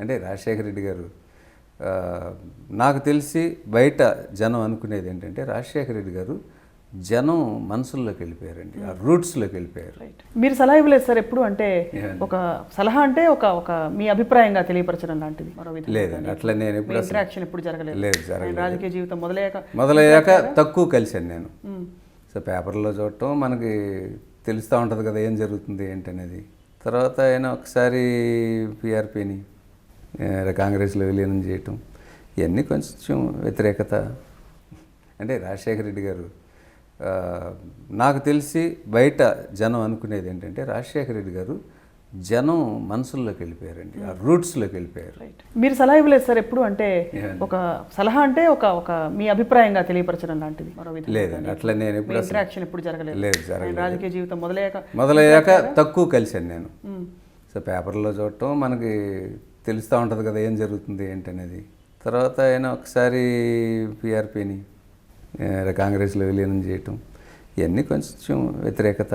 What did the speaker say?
అంటే రాజశేఖర రెడ్డి గారు నాకు తెలిసి బయట జనం అనుకునేది ఏంటంటే రాజశేఖర రెడ్డి గారు జనం మనసుల్లోకి వెళ్ళిపోయారండి ఆ రూట్స్లోకి వెళ్ళిపోయారు. మీరు సలహా ఇవ్వలేదు సార్ ఎప్పుడు? అంటే? ఒక సలహా అంటే ఒక ఒక మీ అభిప్రాయంగా తెలియపరచడం లాంటిది మరో లేదండి అట్లా నేను ఎప్పుడు ఇంటరాక్షన్ ఎప్పుడు జరగలేదు. లేదు జరగలేదు. రాజకీయ జీవితం మొదలయ్యాక మొదలయ్యాక తక్కువ కలిశాను నేను. మ్మ్. సో పేపర్లో చూడటం మనకి తెలుస్తూ ఉంటుంది కదా ఏం జరుగుతుంది ఏంటనేది. తర్వాత ఆయన ఒకసారి పిఆర్పిని కాంగ్రెస్లో విలీనం చేయటం ఇవన్నీ కొంచెం వ్యతిరేకత. అంటే రాజశేఖర రెడ్డి గారు నాకు తెలిసి బయట జనం అనుకునేది ఏంటంటే రాజశేఖర రెడ్డి గారు జనం మనసుల్లోకి వెళ్ళిపోయారండి ఆ రూట్స్లోకి వెళ్ళిపోయారు. మీరు సలహా ఇవ్వలేదు సార్ ఎప్పుడు? అంటే? ఒక సలహా అంటే ఒక ఒక మీ అభిప్రాయంగా తెలియపరచడం లాంటిది మరో లేదండి అట్లా నేను ఎప్పుడు ఇంటరాక్షన్ ఎప్పుడు జరగలేదు. లేదు జరగలేదు. రాజకీయ జీవితం మొదలయ్యాక మొదలయ్యాక తక్కువ కలిశాను నేను. మ్మ్. సో పేపర్లో చూడటం మనకి తెలుస్తూ ఉంటుంది కదా ఏం జరుగుతుంది ఏంటనేది. తర్వాత ఆయన ఒకసారి పిఆర్పిని కాంగ్రెస్లో విలీనం చేయటం. ఇవన్నీ కొంచెం వ్యతిరేకత.